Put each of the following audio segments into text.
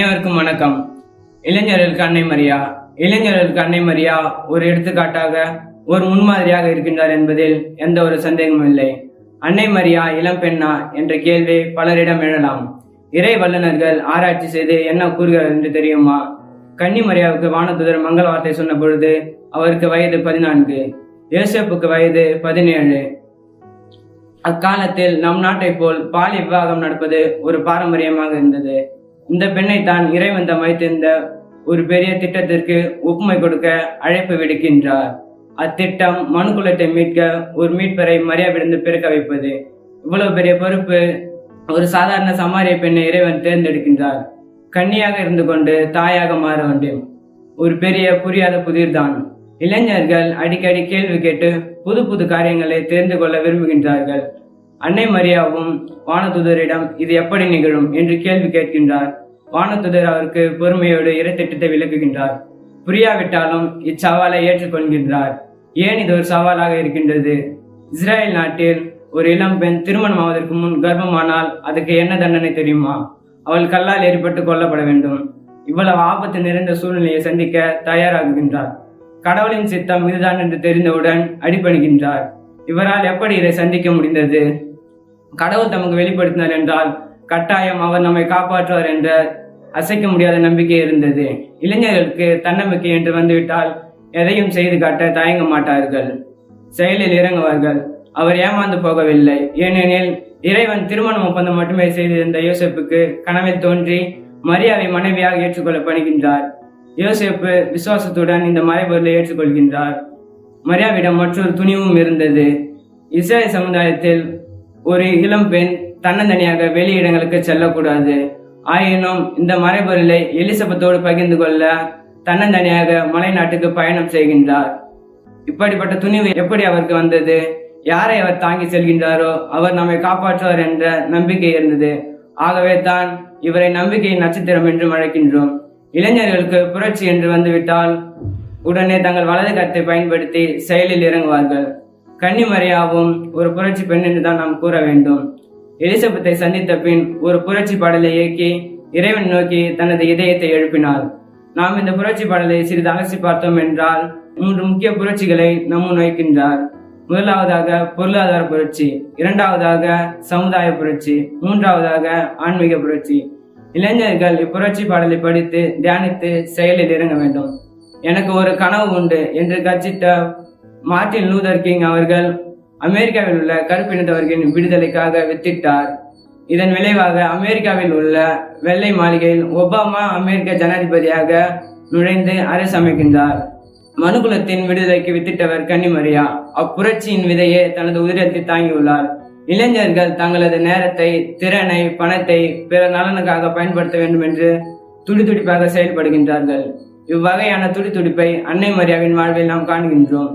அனைவருக்கும் வணக்கம். இளைஞர்களுக்கு அன்னை மரியா. இளைஞர்களுக்கு அன்னை மரியா ஒரு எடுத்துக்காட்டாக ஒரு முன்மாதிரியாக இருக்கின்றார் என்பதில் எந்த ஒரு சந்தேகமும் இல்லை. அன்னை மரியா இளம் பெண்ணா என்ற கேள்வி பலரிடம் எழலாம். இறை வல்லுநர்கள் ஆராய்ச்சி செய்து என்ன கூறுகிறார் என்று தெரியுமா? கன்னி மரியாவுக்கு வானதுதர் மங்கள வார்த்தை சொன்ன பொழுது அவருக்கு வயது பதினான்கு. யோசேப்புக்கு வயது பதினேழு. அக்காலத்தில் நம் நாட்டை போல் பாலி விவாகம் நடப்பது ஒரு பாரம்பரியமாக இருந்தது. இந்த பெண்ணை தான் இறைவன் தம் ஒரு பெரிய திட்டத்திற்கு ஒப்புமை கொடுக்க அழைப்பு விடுக்கின்றார். அத்திட்டம் மனுக்குலத்தை மீட்க ஒரு மீட்பரை மரியாவிடந்து பிறக்க வைப்பது. இவ்வளவு பெரிய பொறுப்பு ஒரு சாதாரண சமாரிய பெண்ணை இறைவன் தேர்ந்தெடுக்கின்றார். கன்னியாக இருந்து கொண்டு தாயாக மாற வேண்டும். ஒரு பெரிய புரியாத புதிர்தான் இளைஞர்கள் அடிக்கடி கேள்வி கேட்டு புது புது காரியங்களை தெரிந்து கொள்ள விரும்புகின்றார்கள். அன்னை மரியாவும் வானதுதரிடம் இது எப்படி நிகழும் என்று கேள்வி கேட்கின்றார். வானத்துதர் அவருக்கு பொறுமையோடு இறைத்திட்டத்தை விளக்குகின்றார். புரியாவிட்டாலும் இச்சவாலை ஏற்றுக்கொள்கின்றார். ஏன் இது ஒரு சவாலாக இருக்கின்றது? இஸ்ரேல் நாட்டில் ஒரு இளம் பெண் திருமணம் ஆவதற்கு முன் கர்ப்பமானால் அதுக்கு என்ன தண்டனை தெரியுமா? அவள் கல்லால் ஏற்பட்டு கொல்லப்பட வேண்டும். இவ்வளவு ஆபத்து நிறைந்த சூழ்நிலையை சந்திக்க தயாராகுகின்றார். கடவுளின் சித்தம் இதுதான் என்று தெரிந்தவுடன் அடிபணிகின்றார். இவரால் எப்படி இதை சந்திக்க முடிந்தது? கடவுள் தமக்கு வெளிப்படுத்தினார் என்றால் கட்டாயம் அவர் நம்மை காப்பாற்றுவார் என்ற அசைக்க முடியாத நம்பிக்கை இருந்தது. இளைஞர்களுக்கு தன்னம்பிக்கை என்று வந்துவிட்டால் எதையும் செய்து காட்ட தயங்க மாட்டார்கள். செயலில் இறங்குவார்கள். அவர் ஏமாந்து போகவில்லை. ஏனெனில் இறைவன் திருமண ஒப்பந்தம் மட்டுமே செய்திருந்த யோசப்புக்கு கனவில் தோன்றி மரியாதை மனைவியாக ஏற்றுக்கொள்ள பணிகின்றார் யோசேப்பு விசுவாசத்துடன் இந்த மறைபொருளை ஏற்றுக்கொள்கின்றார். மரியாவிடம் மற்றொரு துணிவும் இருந்தது. இஸ்ரேல் சமுதாயத்தில் ஒரு இளம் பெண் தன்னந்தனியாக வெளி இடங்களுக்கு செல்லக்கூடாது. ஆயினும் இந்த மறைபொருளை எலிசபத்தோடு பகிர்ந்து கொள்ள தன்னந்தனியாக மலை நாட்டுக்கு பயணம் செய்கின்றார். இப்படிப்பட்ட துணிவு எப்படி அவருக்கு வந்தது? யாரை அவர் தாங்கி செல்கின்றாரோ அவர் நம்மை காப்பாற்றுவார் என்ற நம்பிக்கை இருந்தது. ஆகவே தான் இவரை நம்பிக்கையின் நட்சத்திரம் என்று அழைக்கின்றோம். இளைஞர்களுக்கு புரட்சி என்று வந்துவிட்டால் உடனே தங்கள் வலது கரத்தை பயன்படுத்தி செயலில் இறங்குவார்கள். கன்னிமரியாவும் ஒரு புரட்சி பெண் என்று தான் நாம் கூற வேண்டும். எலிசபெத்தை சந்தித்த பின் ஒரு புரட்சி பாடலை இயக்கி இறைவன் நோக்கி தனது இதயத்தை எழுப்பினார். நாம் இந்த புரட்சி பாடலை சிறிது அலசி பார்த்தோம் என்றால் மூன்று முக்கிய புரட்சிகளை நம்முன் வைக்கின்றார் முதலாவதாக பொருளாதார புரட்சி இரண்டாவதாக சமுதாய புரட்சி மூன்றாவதாக ஆன்மீக புரட்சி. இளைஞர்கள் இப்புரட்சி பாடலை படித்து தியானித்து செயலில் இறங்க வேண்டும். எனக்கு ஒரு கனவு உண்டு என்று கட்சித்த மார்ட்டின் லூதர் கிங் அவர்கள் அமெரிக்காவில் உள்ள கருப்பினத்தவர்களின் விடுதலைக்காக வித்திட்டார். இதன் விளைவாக அமெரிக்காவில் உள்ள வெள்ளை மாளிகையில் ஒபாமா அமெரிக்க ஜனாதிபதியாக நுழைந்து அரசமைக்கின்றார் மனுகுலத்தின் விடுதலைக்கு வித்திட்டவர் கன்னிமரியா. அப்புரட்சியின் விதையே தனது உதிரத்தை தாங்கியுள்ளார். இளைஞர்கள் தங்களது நேரத்தை திறனை பணத்தை பிற நலனுக்காக பயன்படுத்த வேண்டும் என்று துடிதுடிப்பாக செயல்படுகின்றார்கள். இவ்வகையான துடிதுடிப்பை அன்னை மரியாவின் வாழ்வில் நாம் காண்கின்றோம்.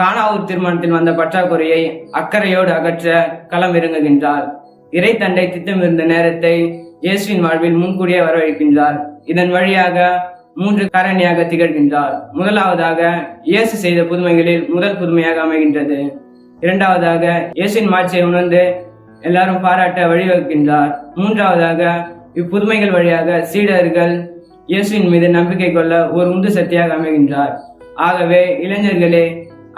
காணாவூர் திருமணத்தில் வந்த பற்றாக்குறையை அக்கறையோடு அகற்ற களம் இறங்குகின்றார். இறை தண்டை திட்டமிருந்த நேரத்தை இயேசுவின் வாழ்வில் முன்கூடியே வரவழைக்கின்றார். இதன் வழியாக மூன்று காரணியாக திகழ்கின்றார். முதலாவதாக இயேசு செய்த புதுமைகளில் முதல் புதுமையாக அமைகின்றது. இரண்டாவதாக இயேசுவின் மாட்சியை உணர்ந்து எல்லாரும் பாராட்ட வழிவகுக்கின்றார். மூன்றாவதாக இப்புதுமைகள் வழியாக சீடர்கள் இயேசுவின் மீது நம்பிக்கை கொள்ள ஒரு உந்து சக்தியாக அமைகின்றார். ஆகவே இளைஞர்களே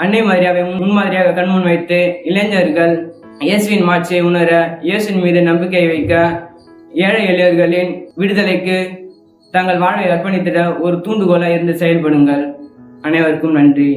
அன்னை மரியாவை முன்மாதிரியாக கண்முன் வைத்து இளைஞர்கள் இயேசுவின் மாட்சியை உணர இயேசுவின் மீது நம்பிக்கை வைக்க ஏழை எளியர்களின் விடுதலைக்கு தங்கள் வாழ்வை அர்ப்பணித்திட ஒரு தூண்டுகோலாக இருந்து செயல்படுங்கள். அனைவருக்கும் நன்றி.